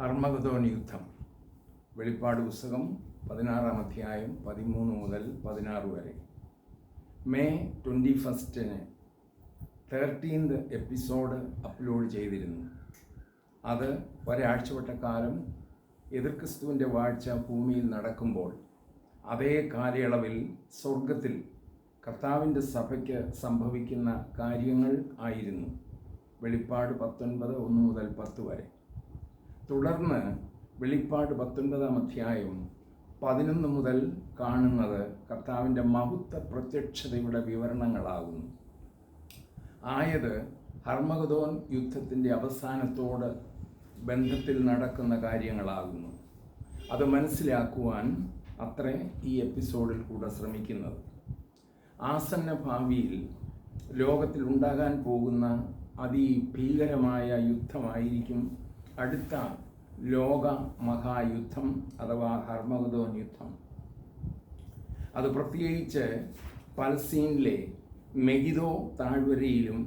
Harmagedon യുദ്ധം. വെളിപ്പാട് പുസ്തകം പതിനാറാം അധ്യായം പതിമൂന്ന് മുതൽ പതിനാറ് വരെ. മെയ് ട്വന്റി ഫസ്റ്റിന് തേർട്ടീൻത് എപ്പിസോഡ് അപ്ലോഡ് ചെയ്തിരുന്നു. അത് ഒരാഴ്ചവട്ട കാലം എതിർക്രിസ്തുവിന്റെ വാഴ്ച ഭൂമിയിൽ നടക്കുമ്പോൾ അതേ കാലയളവിൽ സ്വർഗത്തിൽ കർത്താവിന്റെ സഭയ്ക്ക് സംഭവിക്കുന്ന കാര്യങ്ങൾ ആയിരുന്നു. വെളിപ്പാട് പത്തൊൻപത് ഒന്ന് മുതൽ പത്ത് വരെ. തുടർന്ന് വെളിപ്പാട് പത്തൊൻപതാം അധ്യായം പതിനൊന്ന് മുതൽ കാണുന്നത് കർത്താവിന്റെ മഹത്വ പ്രത്യക്ഷതയുടെ വിവരണങ്ങളാകുന്നു. ആയത് ഹർമഗതോൻ യുദ്ധത്തിന്റെ അവസാനത്തോട് ബന്ധത്തിൽ നടക്കുന്ന കാര്യങ്ങളാകുന്നു. അത് മനസ്സിലാക്കുവാൻ അത്രേ ഈ എപ്പിസോഡിൽ കൂടെ ശ്രമിക്കുന്നത്. ആസന്ന ഭാവിയിൽ ലോകത്തിൽ ഉണ്ടാകാൻ പോകുന്ന അതിഭീകരമായ യുദ്ധമായിരിക്കും അടുത്ത ലോക മഹായുദ്ധം അഥവാ ഹർമഗതോൻ യുദ്ധം അത് പ്രത്യേകിച്ച് പലസ്തീനിലെ മെഗിദോ താഴ്വരയിലും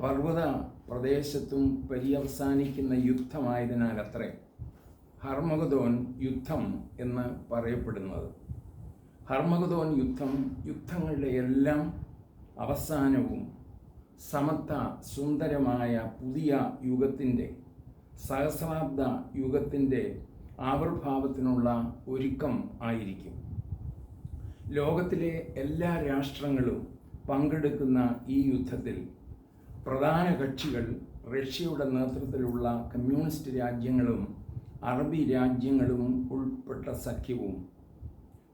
പർവത പ്രദേശത്തും പര്യവസാനിക്കുന്ന യുദ്ധമായതിനാൽ അത്രേ ഹർമഗതോൻ യുദ്ധം എന്ന് പറയപ്പെടുന്നത്. ഹർമഗതോൻ യുദ്ധം യുദ്ധങ്ങളുടെ എല്ലാം അവസാനവും സമത്വ സുന്ദരമായ പുതിയ യുഗത്തിന്റെ സഹസ്രാബ്ദ യുഗത്തിന്റെ ആവിർഭാവത്തിനുള്ള ഒരുക്കം ആയിരിക്കും. ലോകത്തിലെ എല്ലാ രാഷ്ട്രങ്ങളും പങ്കെടുക്കുന്ന ഈ യുദ്ധത്തിൽ പ്രധാന കക്ഷികൾ റഷ്യയുടെ നേതൃത്വത്തിലുള്ള കമ്മ്യൂണിസ്റ്റ് രാജ്യങ്ങളും അറബി രാജ്യങ്ങളും ഉൾപ്പെട്ട സഖ്യവും.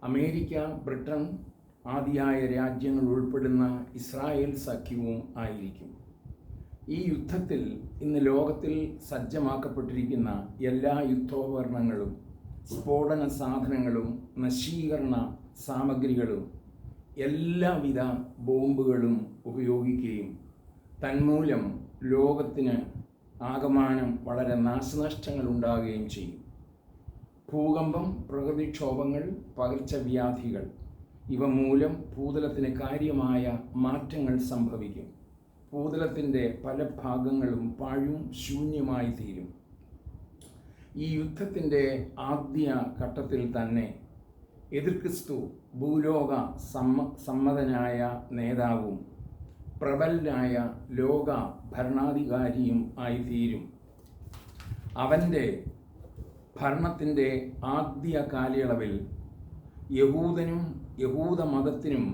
അമേരിക്ക ബ്രിട്ടൻ ആദിയായ രാജ്യങ്ങൾ ഉൾപ്പെടുന്ന ഇസ്രായേൽ സഖ്യവും ആയിരിക്കും. ഈ യുദ്ധത്തിൽ ഇന്ന് ലോകത്തിൽ സജ്ജമാക്കപ്പെട്ടിരിക്കുന്ന എല്ലാ യുദ്ധോപകരണങ്ങളും സ്ഫോടന സാധനങ്ങളും നശീകരണ സാമഗ്രികളും എല്ലാവിധ ബോംബുകളും ഉപയോഗിക്കുകയും തന്മൂലം ലോകത്തിന് ആകമാനം വളരെ നാശനഷ്ടങ്ങൾ ഉണ്ടാകുകയും ചെയ്യും. ഭൂകമ്പം പ്രകൃതിക്ഷോഭങ്ങൾ പകർച്ചവ്യാധികൾ ഇവ മൂലം ഭൂതലത്തിന് കാര്യമായ മാറ്റങ്ങൾ സംഭവിക്കും. ഭൂതലത്തിന്റെ പല ഭാഗങ്ങളും പാഴും ശൂന്യമായി തീരും. ഈ യുദ്ധത്തിന്റെ ആദ്യ ഘട്ടത്തിൽ തന്നെ എതിർക്രിസ്തു ഭൂലോക സമ്മ സമ്മതനായ നേതാവും പ്രബലനായ ലോക ഭരണാധികാരിയും ആയിത്തീരും. അവന്റെ ഭരണത്തിന്റെ ആദ്യ കാലയളവിൽ യഹൂദനും യഹൂദ മതത്തിനും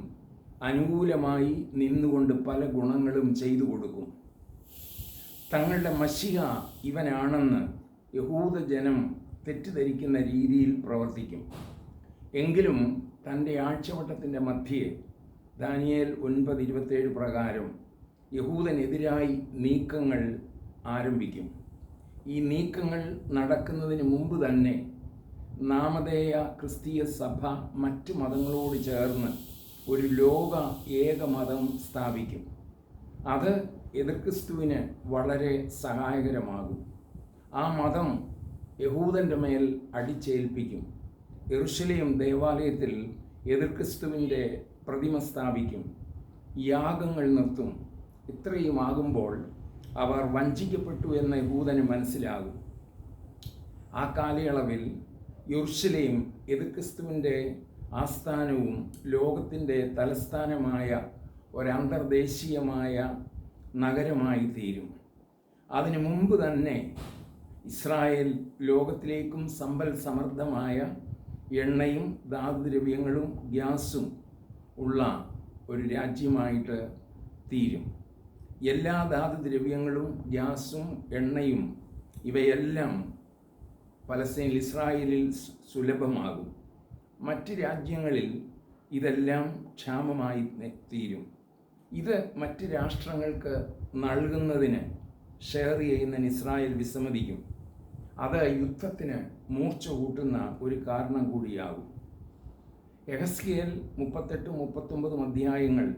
അനുകൂലമായി നിന്നുകൊണ്ട് പല ഗുണങ്ങളും ചെയ്തു കൊടുക്കും. തങ്ങളുടെ മഷിക ഇവനാണെന്ന് യഹൂദ ജനം തെറ്റിദ്ധരിക്കുന്ന രീതിയിൽ പ്രവർത്തിക്കും. എങ്കിലും തന്റെ ആഴ്ചവട്ടത്തിന്റെ മധ്യേ ദാനിയേൽ ഒൻപത് ഇരുപത്തേഴ് പ്രകാരം യഹൂദനെതിരായി നീക്കങ്ങൾ ആരംഭിക്കും. ഈ നീക്കങ്ങൾ നടക്കുന്നതിന് മുമ്പ് തന്നെ നാമധേയ ക്രിസ്തീയ സഭ മറ്റു മതങ്ങളോട് ചേർന്ന് ഒരു ലോക ഏകമതം സ്ഥാപിക്കും. അത് എതിർക്രിസ്തുവിന് വളരെ സഹായകരമാകും. ആ മതം യഹൂദന്റെ മേൽ അടിച്ചേൽപ്പിക്കും. എറുഷലേം ദേവാലയത്തിൽ എതിർക്രിസ്തുവിന്റെ പ്രതിമ സ്ഥാപിക്കും. യാഗങ്ങൾ നിർത്തും. ഇത്രയും ആകുമ്പോൾ അവർ വഞ്ചിക്കപ്പെട്ടു എന്ന യഹൂദന് മനസ്സിലാകും. ആ കാലയളവിൽ യുർഷലേം എതിർക്രിസ്തുവിന്റെ ആസ്ഥാനവും ലോകത്തിന്റെ തലസ്ഥാനമായ ഒരന്തർദേശീയമായ നഗരമായി തീരും അതിനു മുമ്പ് തന്നെ ഇസ്രായേൽ ലോകത്തിലേക്കും സമ്പൽ സമൃദ്ധമായ എണ്ണയും ധാതുദ്രവ്യങ്ങളും ഗ്യാസും ഉള്ള ഒരു രാജ്യമായിട്ട് തീരും. എല്ലാ ധാതുദ്രവ്യങ്ങളും ഗ്യാസും എണ്ണയും ഇവയെല്ലാം പലസ്തീനിൽ ഇസ്രായേലിൽ സുലഭമാകും. മറ്റ് രാജ്യങ്ങളിൽ ഇതെല്ലാം ക്ഷാമമായി തീരും. ഇത് മറ്റ് രാഷ്ട്രങ്ങൾക്ക് നൽകുന്നതിന് ഷെയർ ചെയ്യുന്ന ഇസ്രായേൽ വിസമ്മതിക്കും. അത് യുദ്ധത്തിന് മൂർച്ച കൂട്ടുന്ന ഒരു കാരണം കൂടിയാകും. എഹസ്കിയൽ മുപ്പത്തെട്ട് മുപ്പത്തൊമ്പതും അധ്യായങ്ങൾ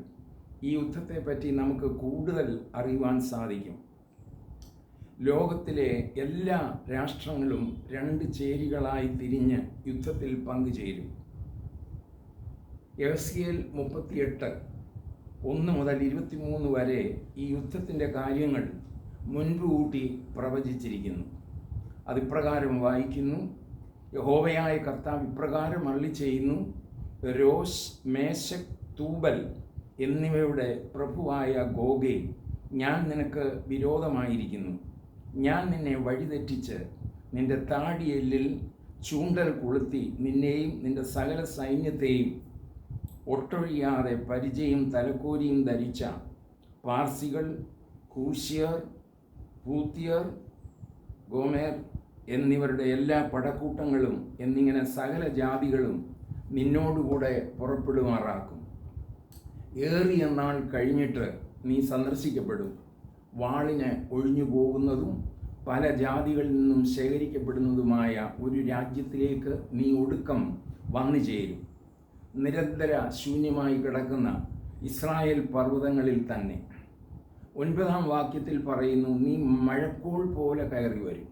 ഈ യുദ്ധത്തെപ്പറ്റി നമുക്ക് കൂടുതൽ അറിയുവാൻ സാധിക്കും. ലോകത്തിലെ എല്ലാ രാഷ്ട്രങ്ങളും രണ്ട് ചേരികളായി തിരിഞ്ഞ് യുദ്ധത്തിൽ പങ്കുചേരും. എഹസ്കിയൽ മുപ്പത്തിയെട്ട് ഒന്ന് മുതൽ ഇരുപത്തിമൂന്ന് വരെ ഈ യുദ്ധത്തിന്റെ കാര്യങ്ങൾ മുൻകൂട്ടി പ്രവചിച്ചിരിക്കുന്നു. അതിപ്രകാരം വായിക്കുന്നു യഹോവയായ കർത്താവ് ഇപ്രകാരം അള്ളി ചെയ്യുന്നു രോസ് മേശക് തൂബൽ എന്നിവയുടെ പ്രഭുവായ ഗോഗെ ഞാൻ നിനക്ക് വിരോധമായിരിക്കുന്നു. ഞാൻ നിന്നെ വഴിതെറ്റിച്ച് നിന്റെ താടിയെല്ലിൽ ചൂണ്ടൽ കൊളുത്തി നിന്നെയും നിന്റെ സകല സൈന്യത്തെയും ഒട്ടൊഴിയാതെ പരിചയം തലക്കോരിയും ധരിച്ച പാർസികൾ കൂശ്യർ പൂത്തിയർ ഗോമേർ എന്നിവരുടെ എല്ലാ പടക്കൂട്ടങ്ങളും എന്നിങ്ങനെ സകല ജാതികളും നിന്നോടുകൂടെ പുറപ്പെടുമാറാക്കും. ഏറിയ നാൾ കഴിഞ്ഞിട്ട് നീ സന്ദർശിക്കപ്പെടും. വാളിന് ഒഴിഞ്ഞു പോകുന്നതും പല ജാതികളിൽ നിന്നും ശേഖരിക്കപ്പെടുന്നതുമായ ഒരു രാജ്യത്തിലേക്ക് നീ ഒടുക്കം വന്നു ചേരും. നിരന്തര ശൂന്യമായി കിടക്കുന്ന ഇസ്രായേൽ പർവതങ്ങളിൽ തന്നെ. ഒൻപതാം വാക്യത്തിൽ പറയുന്നു നീ മഴക്കോൾ പോലെ കയറി വരും.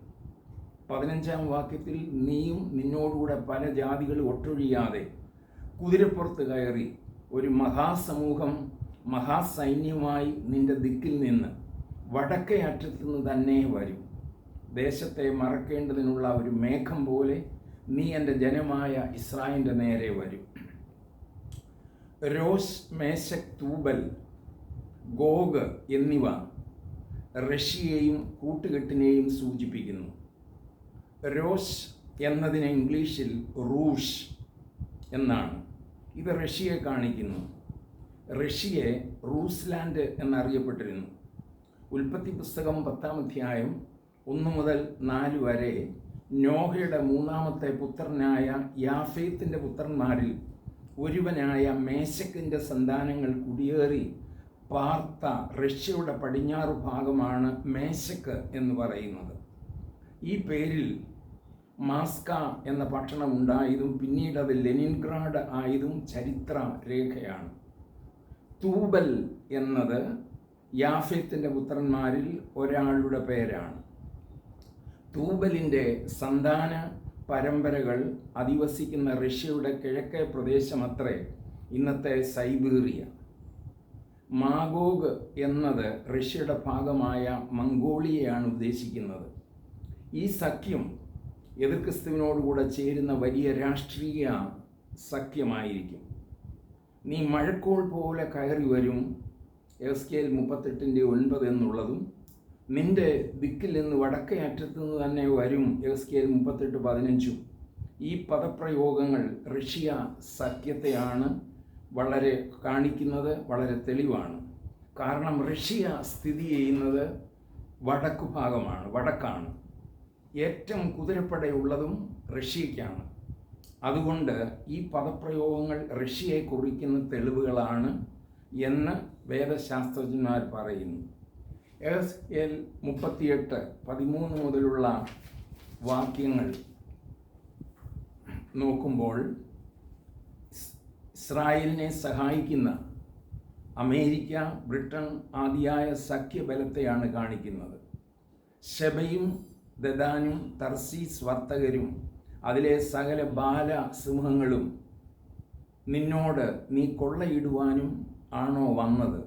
പതിനഞ്ചാം വാക്യത്തിൽ നീയും നിന്നോടുകൂടെ പല ജാതികൾ ഒട്ടൊഴിയാതെ കുതിരപ്പുറത്ത് കയറി ഒരു മഹാസമൂഹം മഹാസൈന്യമായി നിന്റെ ദിക്കിൽ നിന്ന് വടക്കേ അറ്റത്തു നിന്ന് തന്നെ വരും. ദേശത്തെ മറക്കേണ്ടതിനുള്ള ഒരു മേഘം പോലെ നീ എന്റെ ജനമായ ഇസ്രായേലിന്റെ നേരെ വരും. റോസ് മേശക് തൂബൽ ഗോഗ് എന്നിവ റഷ്യയെയും കൂട്ടുകെട്ടിനെയും സൂചിപ്പിക്കുന്നു. റോസ് എന്നതിന് ഇംഗ്ലീഷിൽ റൂഷ് എന്നാണ്. ഇത് റഷ്യയെ കാണിക്കുന്നു. റഷ്യയെ റൂസ്ലാൻഡ് എന്നറിയപ്പെട്ടിരുന്നു. ഉൽപ്പത്തി പുസ്തകം പത്താം അധ്യായം ഒന്ന് മുതൽ നാല് വരെ നോഹയുടെ മൂന്നാമത്തെ പുത്രനായ യാഫേത്തിന്റെ പുത്രന്മാരിൽ ഒരുവനായ മേശക്കിന്റെ സന്താനങ്ങൾ കുടിയേറി പാർത്ത റഷ്യയുടെ പടിഞ്ഞാറ് ഭാഗമാണ് മേശക്ക് എന്ന് പറയുന്നത്. ഈ പേരിൽ മാസ്ക എന്ന ഭക്ഷണം ഉണ്ടായതും പിന്നീട് അത് ലെനിൻഗ്രാഡ് ആയതും ചരിത്ര രേഖയാണ്. തൂബൽ എന്നത് യാഫേത്തിന്റെ പുത്രന്മാരിൽ ഒരാളുടെ പേരാണ്. തൂബലിന്റെ സന്താന പരമ്പരകൾ അധിവസിക്കുന്ന റഷ്യയുടെ കിഴക്കേ പ്രദേശമത്രേ ഇന്നത്തെ സൈബീറിയ. മാഗോഗ് എന്നത് റഷ്യയുടെ ഭാഗമായ മംഗോളിയയാണ് ഉദ്ദേശിക്കുന്നത്. ഈ സഖ്യം എതിർ ക്രിസ്തുവിനോടുകൂടെ ചേരുന്ന വലിയ രാഷ്ട്രീയ സഖ്യമായിരിക്കും. നീ മഴക്കോൾ പോലെ കയറി വരും എസ് കെയിൽ മുപ്പത്തെട്ടിന്റെ ഒൻപത് എന്നുള്ളതും നിന്റെ ദിക്കിൽ നിന്ന് വടക്കേ അറ്റത്തു നിന്ന് തന്നെ വരും എസ് കെയിൽ മുപ്പത്തെട്ട് പതിനഞ്ചും. ഈ പദപ്രയോഗങ്ങൾ റഷ്യ സഖ്യത്തെയാണ് വളരെ കാണിക്കുന്നത് വളരെ തെളിവാണ്. കാരണം റഷ്യ സ്ഥിതി ചെയ്യുന്നത് വടക്കു ഭാഗമാണ് വടക്കാണ്. ഏറ്റവും കുതിരപ്പടയുള്ളതും റഷ്യയ്ക്കാണ്. അതുകൊണ്ട് ഈ പദപ്രയോഗങ്ങൾ റഷ്യയെ കുറിക്കുന്ന തെളിവുകളാണ് എന്ന് വേദശാസ്ത്രജ്ഞന്മാർ പറയുന്നു. എസ് എൽ മുപ്പത്തിയെട്ട് പതിമൂന്ന് മുതലുള്ള വാക്യങ്ങൾ നോക്കുമ്പോൾ ഇസ്രായേലിനെ സഹായിക്കുന്ന അമേരിക്ക ബ്രിട്ടൻ ആദിയായ സഖ്യബലത്തെയാണ് കാണിക്കുന്നത്. ശബയും ദദാനും തർസീസ് വർത്തകരും അതിലെ സകല ബാല സിംഹങ്ങളും നിന്നോട് നീ കൊള്ളയിടുവാനും ആണോ വന്നത്?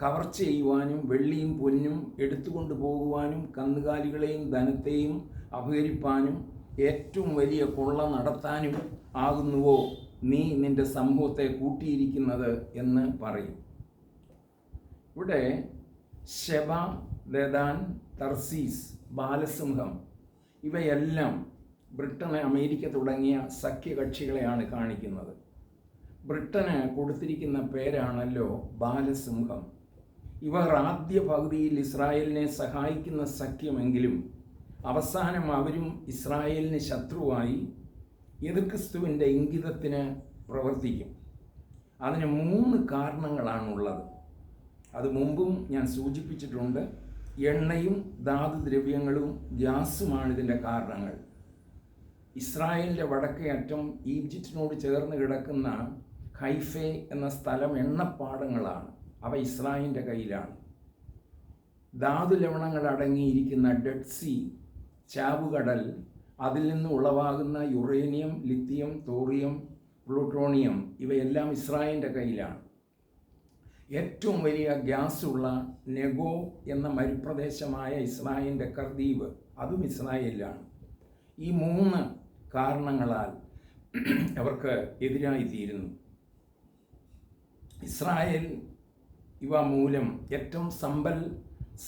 കവർച്ച ചെയ്യുവാനും വെള്ളിയും പൊന്നും എടുത്തുകൊണ്ട് പോകുവാനും കന്നുകാലികളെയും ധനത്തെയും അപഹരിപ്പാനും ഏറ്റവും വലിയ കൊള്ള നടത്താനും ആകുന്നുവോ നീ നിന്റെ സമൂഹത്തെ കൂട്ടിയിരിക്കുന്നത് എന്ന് പറയും. ഇവിടെ ശബ ദദാൻ തർസീസ് ബാലസിംഹം ഇവയെല്ലാം ബ്രിട്ടൻ അമേരിക്ക തുടങ്ങിയ സഖ്യകക്ഷികളെയാണ് കാണിക്കുന്നത്. ബ്രിട്ടന് കൊടുത്തിരിക്കുന്ന പേരാണല്ലോ ബാലസിംഹം. ഇവർ ആദ്യ പകുതിയിൽ ഇസ്രായേലിനെ സഹായിക്കുന്ന സഖ്യമെങ്കിലും അവസാനം അവരും ഇസ്രായേലിന് ശത്രുവായി എതിർക്രിസ്തുവിന്റെ ഇംഗിതത്തിന് പ്രവർത്തിക്കും. അതിന് മൂന്ന് കാരണങ്ങളാണുള്ളത്. അത് മുമ്പും ഞാൻ സൂചിപ്പിച്ചിട്ടുണ്ട്. എണ്ണയും ധാതുദ്രവ്യങ്ങളും ഗ്യാസുമാണ് ഇതിന്റെ കാരണങ്ങൾ. ഇസ്രായേലിന്റെ വടക്കേ അറ്റം ഈജിപ്തിനോട് ചേർന്ന് കിടക്കുന്ന ഹൈഫെ എന്ന സ്ഥലം എണ്ണപ്പാടങ്ങളാണ് അവ ഇസ്രായേലിന്റെ കയ്യിലാണ്. ധാതു ലവണങ്ങൾ അടങ്ങിയിരിക്കുന്ന ഡെഡ് സി ചാവുകടൽ അതിൽ നിന്ന് ഉളവാകുന്ന യുറേനിയം ലിത്തിയം തോറിയം പ്ലൂട്ടോണിയം ഇവയെല്ലാം ഇസ്രായേലിന്റെ കയ്യിലാണ്. ഏറ്റവും വലിയ ഗ്യാസ് ഉള്ള നെഗോ എന്ന മരുപ്രദേശമായ ഇസ്രായേലിന്റെ കർദീവ് അതും ഇസ്രായേലിലാണ്. ഈ മൂന്ന് കാരണങ്ങളാൽ അവർക്ക് എതിരായി തീരുന്നു. ഇസ്രായേൽ ഇവ മൂലം ഏറ്റവും സമ്പൽ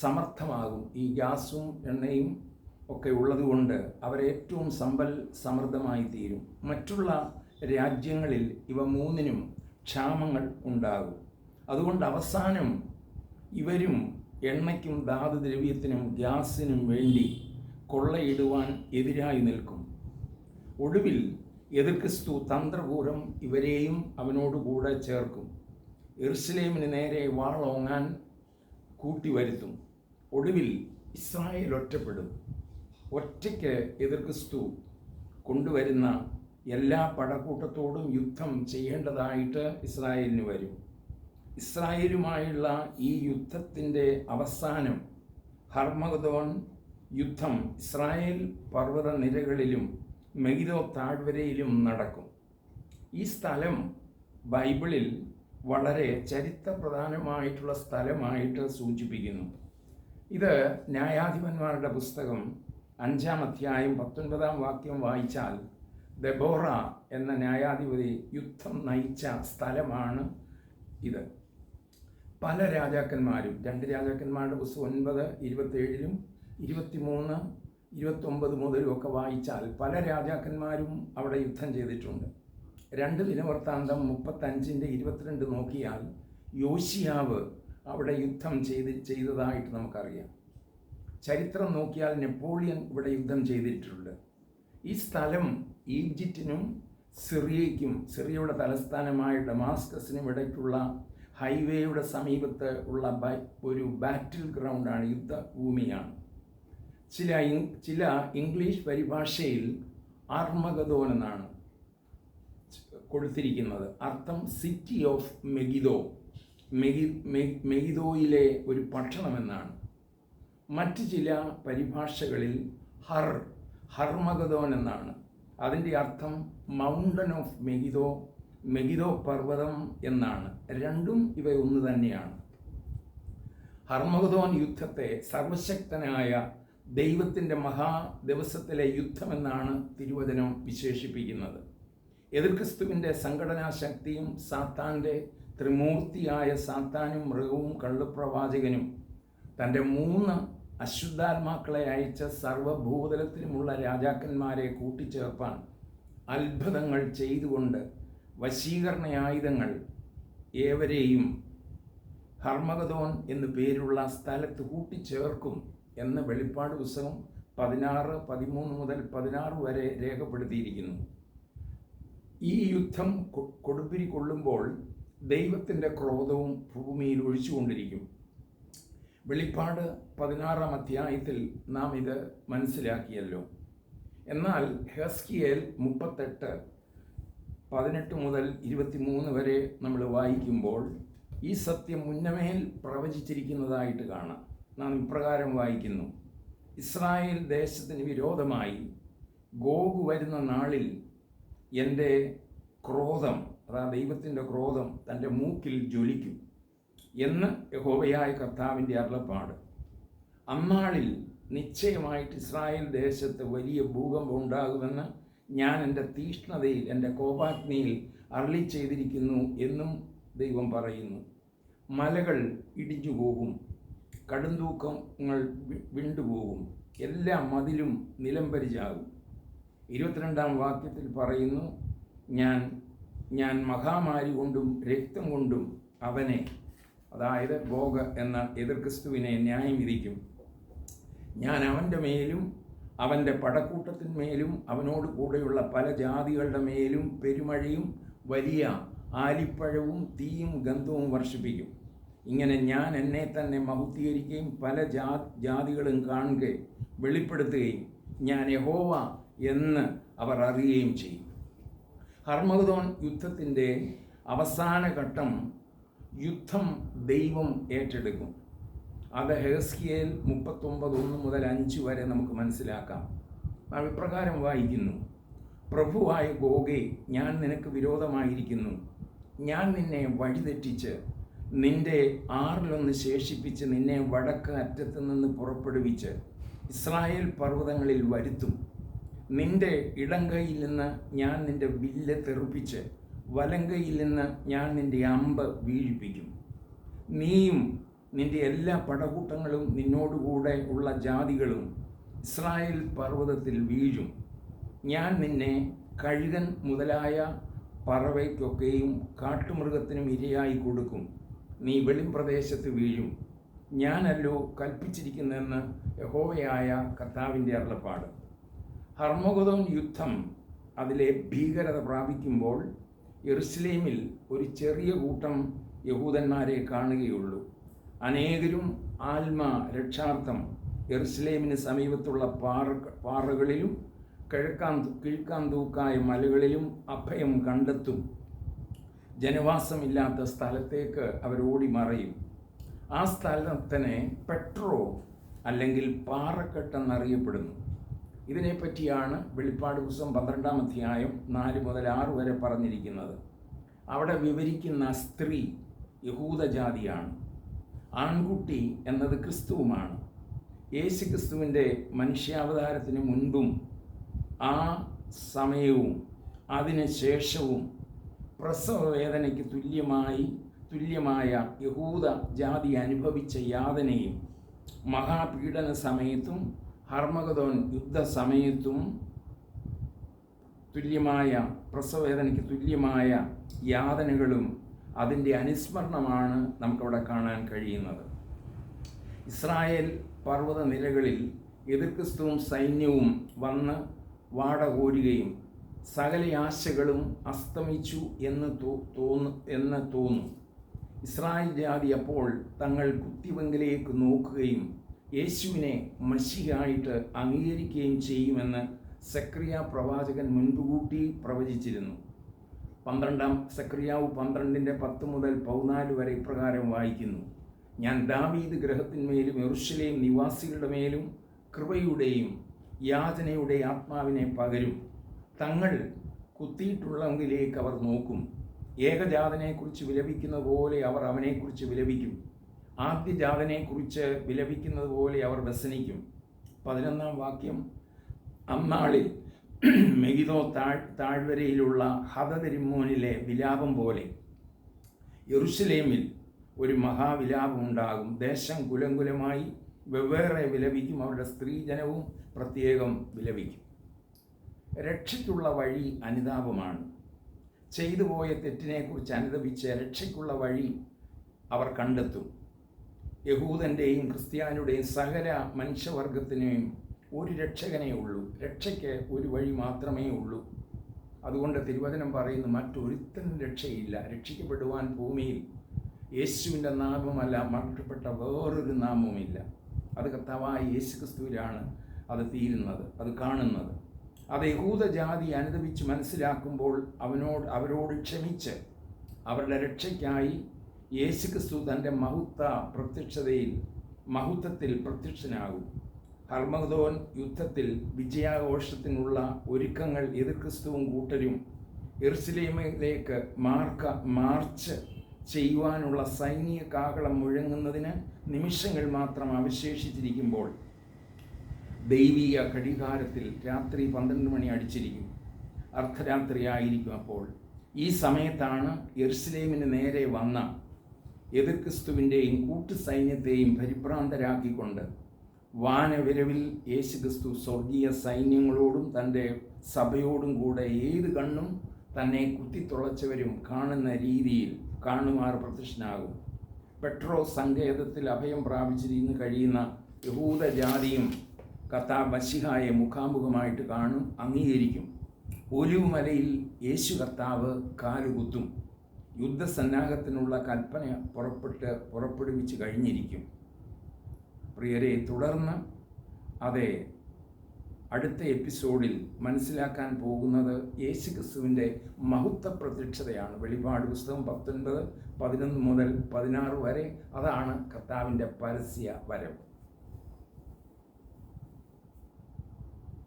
സമർത്ഥമാകും. ഈ ഗ്യാസും എണ്ണയും ഒക്കെ ഉള്ളതുകൊണ്ട് അവരേറ്റവും സമ്പൽ സമൃദ്ധമായി തീരും. മറ്റുള്ള രാജ്യങ്ങളിൽ ഇവ മൂന്നിനും ക്ഷാമങ്ങൾ ഉണ്ടാകും. അതുകൊണ്ട് അവസാനം ഇവരും എണ്ണയ്ക്കും ധാതുദ്രവ്യത്തിനും ഗ്യാസിനും വേണ്ടി കൊള്ളയിടുവാൻ എതിരായി നിൽക്കും. ഒടുവിൽ എതിർക്രിസ്തു തന്ത്രപൂർവം ഇവരെയും അവനോടുകൂടെ ചേർക്കും. എറുസലേമിന് നേരെ വാളോങ്ങാൻ കൂട്ടിവരുത്തും ഒടുവിൽ ഇസ്രായേൽ ഒറ്റപ്പെടും. ഒറ്റയ്ക്ക് എതിർക്രിസ്തു കൊണ്ടുവരുന്ന എല്ലാ പടക്കൂട്ടത്തോടും യുദ്ധം ചെയ്യേണ്ടതായിട്ട് ഇസ്രായേലിന് വരും. ഇസ്രായേലുമായുള്ള ഈ യുദ്ധത്തിന്റെ അവസാനം ഹർമഗദോൺ യുദ്ധം ഇസ്രായേൽ പർവത നിരകളിലും മെഗിദോ താഴ്വരയിലും നടക്കും. ഈ സ്ഥലം ബൈബിളിൽ വളരെ ചരിത്രപ്രധാനമായിട്ടുള്ള സ്ഥലമായിട്ട് സൂചിപ്പിക്കുന്നു. ഇത് ന്യായാധിപന്മാരുടെ പുസ്തകം അഞ്ചാം അധ്യായം പത്തൊൻപതാം വാക്യം വായിച്ചാൽ ദബോറ എന്ന ന്യായാധിപതി യുദ്ധം നയിച്ച സ്ഥലമാണ് ഇത്. പല രാജാക്കന്മാരും രണ്ട് രാജാക്കന്മാരുടെ പുസ്തകം ഒൻപത് ഇരുപത്തേഴിലും ഇരുപത്തിമൂന്ന് ഇരുപത്തൊമ്പത് മുതലും ഒക്കെ വായിച്ചാൽ പല രാജാക്കന്മാരും അവിടെ യുദ്ധം ചെയ്തിട്ടുണ്ട്. രണ്ട് ദിനവൃത്താന്തം മുപ്പത്തഞ്ചിന്റെ ഇരുപത്തിരണ്ട് നോക്കിയാൽ യോശിയാവ് അവിടെ യുദ്ധം ചെയ്ത് ചെയ്തതായിട്ട് നമുക്കറിയാം. ചരിത്രം നോക്കിയാൽ നെപ്പോളിയൻ ഇവിടെ യുദ്ധം ചെയ്തിട്ടുണ്ട്. ഈ സ്ഥലം ഈജിപ്തിനും സിറിയയ്ക്കും സിറിയയുടെ തലസ്ഥാനമായ ഡമാസ്കസിനും ഇടയ്ക്കുള്ള ഹൈവേയുടെ സമീപത്ത് ഉള്ള ഒരു ബാറ്റിൽ ഗ്രൗണ്ടാണ് യുദ്ധഭൂമിയാണ്. ചില ചില ഇംഗ്ലീഷ് പരിഭാഷയിൽ ആർമഗതോൻ എന്നാണ്. കൊടുത്തിരിക്കുന്നത്. അർത്ഥം സിറ്റി ഓഫ് മെഗിദോ മെഗി മെഗിദോയിലെ ഒരു ഭക്ഷണമെന്നാണ്. മറ്റ് ചില പരിഭാഷകളിൽ ഹർ ഹർമഗദോൻ എന്നാണ്. അതിന്റെ അർത്ഥം മൗണ്ടൻ ഓഫ് മെഗിദോ മെഗിദോ പർവതം എന്നാണ്. രണ്ടും ഇവ ഒന്ന് തന്നെയാണ്. ഹർമഗദോൻ യുദ്ധത്തെ സർവശക്തനായ ദൈവത്തിന്റെ മഹാ ദിവസത്തിലെ യുദ്ധമെന്നാണ് തിരുവചനം വിശേഷിപ്പിക്കുന്നത്. എതിർക്രിസ്തുവിന്റെ സംഘടനാ ശക്തിയും സാത്താന്റെ ത്രിമൂർത്തിയായ സാത്താനും മൃഗവും കള്ളുപ്രവാചകനും തന്റെ മൂന്ന് അശുദ്ധാത്മാക്കളെ അയച്ച സർവഭൂതലത്തിലുമുള്ള രാജാക്കന്മാരെ കൂട്ടിച്ചേർപ്പാൻ അത്ഭുതങ്ങൾ ചെയ്തുകൊണ്ട് വശീകരണ ആയുധങ്ങൾ ഏവരെയും ഹർമഗതോൻ എന്നു പേരുള്ള സ്ഥലത്ത് കൂട്ടിച്ചേർക്കും എന്ന വെളിപ്പാട് പുസ്തകം പതിനാറ് പതിമൂന്ന് മുതൽ പതിനാറ് വരെ രേഖപ്പെടുത്തിയിരിക്കുന്നു. ഈ യുദ്ധം കൊടുമ്പിരി കൊള്ളുമ്പോൾ ദൈവത്തിന്റെ ക്രോധവും ഭൂമിയിൽ ഒഴിച്ചുകൊണ്ടിരിക്കും. വെളിപ്പാട് പതിനാറാം അധ്യായത്തിൽ നാം ഇത് മനസ്സിലാക്കിയല്ലോ. എന്നാൽ ഹെസ്കിയേൽ മുപ്പത്തെട്ട് പതിനെട്ട് മുതൽ ഇരുപത്തിമൂന്ന് വരെ നമ്മൾ വായിക്കുമ്പോൾ ഈ സത്യം മുന്നമേൽ പ്രവചിച്ചിരിക്കുന്നതായിട്ട് കാണാം. നാം ഇപ്രകാരം വായിക്കുന്നു. ഇസ്രായേൽ ദേശത്തിന് വിരോധമായി ഗോഗു വരുന്ന നാളിൽ എന്റെ ക്രോധം അതാ ദൈവത്തിന്റെ ക്രോധം തന്റെ മൂക്കിൽ ജ്വലിക്കും എന്ന് യഹോവയായ കർത്താവിന്റെ അരുളപ്പാട്. അന്നാളിൽ നിശ്ചയമായിട്ട് ഇസ്രായേൽ ദേശത്ത് വലിയ ഭൂകമ്പം ഉണ്ടാകുമെന്ന് ഞാൻ എന്റെ തീഷ്ണതയിൽ എന്റെ കോപാഗ്നിയിൽ അരളി ചെയ്തിരിക്കുന്നു എന്നും ദൈവം പറയുന്നു. മലകൾ ഇടിഞ്ഞു പോകും കടുംതൂക്കങ്ങൾ വിണ്ടുപോകും എല്ലാ മതിലും നിലംപരിചാകും. ഇരുപത്തിരണ്ടാം വാക്യത്തിൽ പറയുന്നു ഞാൻ ഞാൻ മഹാമാരി കൊണ്ടും രക്തം കൊണ്ടും അവനെ അതായത് ഭോഗ എന്ന എതിർക്രിസ്തുവിനെ ന്യായം വിധിക്കും. ഞാൻ അവന്റെ മേലും അവന്റെ പടക്കൂട്ടത്തിന്മേലും അവനോട് കൂടെയുള്ള പല ജാതികളുടെ മേലും പെരുമഴയും വലിയ ആലിപ്പഴവും തീയും ഗന്ധവും വർഷിപ്പിക്കും. ഇങ്ങനെ ഞാൻ എന്നെ തന്നെ മഹുദ്ധീകരിക്കുകയും പല ജാ ജാതികളും കാണുകയും വെളിപ്പെടുത്തുകയും ഞാൻ യഹോവ എന്ന് അവർ അറിയുകയും ചെയ്യും. ഹർമഗതോൺ യുദ്ധത്തിന്റെ അവസാന ഘട്ടം യുദ്ധം ദൈവം ഏറ്റെടുക്കും. അത് ഹെസ്കിയേൽ മുപ്പത്തൊമ്പത് ഒന്ന് മുതൽ അഞ്ച് വരെ നമുക്ക് മനസ്സിലാക്കാം. അഭിപ്രകാരം വായിക്കുന്നു. പ്രഭുവായ ഗോഗെ ഞാൻ നിനക്ക് വിരോധമായിരിക്കുന്നു. ഞാൻ നിന്നെ വഴിതെറ്റിച്ച് നിന്റെ ആറിലൊന്ന് ശേഷിപ്പിച്ച് നിന്നെ വടക്ക് അറ്റത്ത് നിന്ന് പുറപ്പെടുവിച്ച് ഇസ്രായേൽ പർവതങ്ങളിൽ വരുത്തും. നിന്റെ ഇടങ്കയിൽ നിന്ന് ഞാൻ നിന്റെ വില്ല് തെറുപ്പിച്ച് വലങ്കയിൽ നിന്ന് ഞാൻ നിന്റെ അമ്പ് വീഴിപ്പിക്കും. നീയും നിന്റെ എല്ലാ പടകൂട്ടങ്ങളും നിന്നോടുകൂടെ ഉള്ള ജാതികളും ഇസ്രായേൽ പർവതത്തിൽ വീഴും. ഞാൻ നിന്നെ കഴുകൻ മുതലായ പറവയ്ക്കൊക്കെയും കാട്ടുമൃഗത്തിനും ഇരയായി കൊടുക്കും. നീ വെളിംപ്രദേശത്ത് വീഴും. ഞാനല്ലോ കൽപ്പിച്ചിരിക്കുന്നതെന്ന് യഹോവയായ കർത്താവിന്റെ അരുളപ്പാട്. ഹർമഗതോൻ യുദ്ധം അതിലെ ഭീകരത പ്രാപിക്കുമ്പോൾ എറുസ്ലേമിൽ ഒരു ചെറിയ കൂട്ടം യഹൂദന്മാരെ കാണുകയുള്ളൂ. അനേകരും ആത്മ രക്ഷാർത്ഥം എറുസ്ലേമിന് സമീപത്തുള്ള പാറ പാറകളിലും കിഴക്കാൻ കിഴക്കാൻ തൂക്കായ മലകളിലും അഭയം കണ്ടെത്തും. ജനവാസമില്ലാത്ത സ്ഥലത്തേക്ക് അവർ ഓടി മറയും ആ സ്ഥലത്തിനെ പെട്രോ അല്ലെങ്കിൽ പാറക്കെട്ടെന്നറിയപ്പെടുന്നു. ഇതിനെപ്പറ്റിയാണ് വെളിപ്പാട് പുസ്തകം പന്ത്രണ്ടാം അധ്യായം നാല് മുതൽ ആറ് വരെ പറഞ്ഞിരിക്കുന്നത്. അവിടെ വിവരിക്കുന്ന സ്ത്രീ യഹൂദജാതിയാണ്. ആൺകുട്ടി എന്നത് ക്രിസ്തുവുമാണ്. യേശു ക്രിസ്തുവിന്റെ മനുഷ്യാവതാരത്തിന് മുൻപും ആ സമയവും അതിന് ശേഷവും പ്രസവ വേദനയ്ക്ക് തുല്യമായി തുല്യമായ യഹൂദ ജാതി അനുഭവിച്ച യാതനയും മഹാപീഡന സമയത്തും ഹർമഗതോൻ യുദ്ധസമയത്തും തുല്യമായ പ്രസവവേദനയ്ക്ക് തുല്യമായ യാതനകളും അതിന്റെ അനുസ്മരണമാണ് നമുക്കവിടെ കാണാൻ കഴിയുന്നത്. ഇസ്രായേൽ പർവത നിലകളിൽ എതിർക്രിസ്തുവും സൈന്യവും വന്ന് വാടകോരുകയും സകല ആശകളും അസ്തമിച്ചു എന്ന് തോന്നു എന്ന് തോന്നും. ഇസ്രായേൽ ജാതി അപ്പോൾ തങ്ങൾ കുത്തിവെങ്കിലേക്ക് നോക്കുകയും യേശുവിനെ മഷിയായിട്ട് അംഗീകരിക്കുകയും ചെയ്യുമെന്ന് സക്രിയ പ്രവാചകൻ മുൻകൂട്ടി പ്രവചിച്ചിരുന്നു. പന്ത്രണ്ടാം സക്രിയാവ് പന്ത്രണ്ടിന്റെ പത്ത് മുതൽ പതിനാല് വരെ ഇപ്രകാരം വായിക്കുന്നു. ഞാൻ ദാവീദ് ഗ്രഹത്തിന്മേലും എറുഷലേം നിവാസികളുടെ മേലും കൃപയുടെയും യാചനയുടെ ആത്മാവിനെ പകരും. തങ്ങൾ കുത്തിയിട്ടുള്ളെങ്കിലേക്ക് അവർ നോക്കും. ഏകജാതനെക്കുറിച്ച് വിലപിക്കുന്ന പോലെ അവർ അവനെക്കുറിച്ച് വിലപിക്കും. ആദ്യജാതനെക്കുറിച്ച് വിലപിക്കുന്നത് പോലെ അവർ വ്യസനിക്കും. പതിനൊന്നാം വാക്യം. അന്നാളിൽ മെഗിതോ താഴ് താഴ്വരയിലുള്ള ഹതതിരിമോനിലെ വിലാപം പോലെ യെറുഷലേമിൽ ഒരു മഹാവിലാപം ഉണ്ടാകും. ദേശം കുലങ്കുലമായി വെവ്വേറെ വിലപിക്കും. അവരുടെ സ്ത്രീജനവും പ്രത്യേകം വിലപിക്കും. രക്ഷയ്ക്കുള്ള വഴി അനുതാപമാണ്. ചെയ്തു പോയ തെറ്റിനെക്കുറിച്ച് അനുദപിച്ച് രക്ഷയ്ക്കുള്ള വഴി അവർ കണ്ടെത്തും. യഹൂദന്റെയും ക്രിസ്ത്യാനിയുടെയും സകല മനുഷ്യവർഗത്തിനെയും ഒരു രക്ഷകനേ ഉള്ളൂ. രക്ഷയ്ക്ക് ഒരു വഴി മാത്രമേ ഉള്ളൂ. അതുകൊണ്ട് തിരുവചനം പറയുന്നു മറ്റൊരുത്തനും രക്ഷയില്ല. രക്ഷിക്കപ്പെടുവാൻ ഭൂമിയിൽ യേശുവിന്റെ നാമമല്ല മറക്കപ്പെട്ട വേറൊരു നാമവുമില്ല. അത് കർത്താവായ യേശു ക്രിസ്തുവിലാണ് അത് തീരുന്നത് അത് കാണുന്നത്. അത് യഹൂദജാതി അനുദപിച്ച് മനസ്സിലാക്കുമ്പോൾ അവനോട് അവരോട് ക്ഷമിച്ച് അവരുടെ രക്ഷയ്ക്കായി യേശു ക്രിസ്തു തന്റെ മഹുത്ത പ്രത്യക്ഷതയിൽ മഹുത്വത്തിൽ പ്രത്യക്ഷനാകും. ഹർമഗതോൻ യുദ്ധത്തിൽ വിജയാഘോഷത്തിനുള്ള ഒരുക്കങ്ങൾ എതിർ ക്രിസ്തുവും കൂട്ടരും എർസിലേമിലേക്ക് മാർക്ക മാർച്ച് ചെയ്യുവാനുള്ള സൈനിക കാഹളം മുഴങ്ങുന്നതിന് നിമിഷങ്ങൾ മാത്രം അവശേഷിച്ചിരിക്കുമ്പോൾ ദൈവീയ ഘടികാരത്തിൽ രാത്രി പന്ത്രണ്ട് മണി അടിച്ചിരിക്കും. അർദ്ധരാത്രിയായിരിക്കും അപ്പോൾ. ഈ സമയത്താണ് എർസ്ലേമിന് നേരെ വന്ന എതിർ ക്രിസ്തുവിന്റെയും കൂട്ടു സൈന്യത്തെയും പരിഭ്രാന്തരാക്കിക്കൊണ്ട് വാനവിരവിൽ യേശുക്രിസ്തു സ്വർഗീയ സൈന്യങ്ങളോടും തന്റെ സഭയോടും കൂടെ ഏത് കണ്ണും തന്നെ കുത്തിത്തുളച്ചവരും കാണുന്ന രീതിയിൽ കാണുമാർ പ്രത്യക്ഷനാകും. പെട്രോ സങ്കേതത്തിൽ അഭയം പ്രാപിച്ചിരുന്ന് കഴിയുന്ന യഹൂദജാതിയും കഥാ ബശിഹായെ മുഖാമുഖമായിട്ട് കാണും അംഗീകരിക്കും. ഒലിവുമലയിൽ യേശു കർത്താവ് കാലുകുത്തും. യുദ്ധസന്നാഹത്തിനുള്ള കൽപ്പന പുറപ്പെട്ട് പുറപ്പെടുവിച്ച് കഴിഞ്ഞിരിക്കും. പ്രിയരെ തുടർന്ന് അതെ അടുത്ത എപ്പിസോഡിൽ മനസ്സിലാക്കാൻ പോകുന്നത് യേശു ക്രിസ്തുവിന്റെ മഹത്വ പ്രത്യക്ഷതയാണ് വെളിപാട് പുസ്തകം പത്തൊൻപത് പതിനൊന്ന് മുതൽ പതിനാറ് വരെ അതാണ് കർത്താവിന്റെ പരസ്യ വരവ്.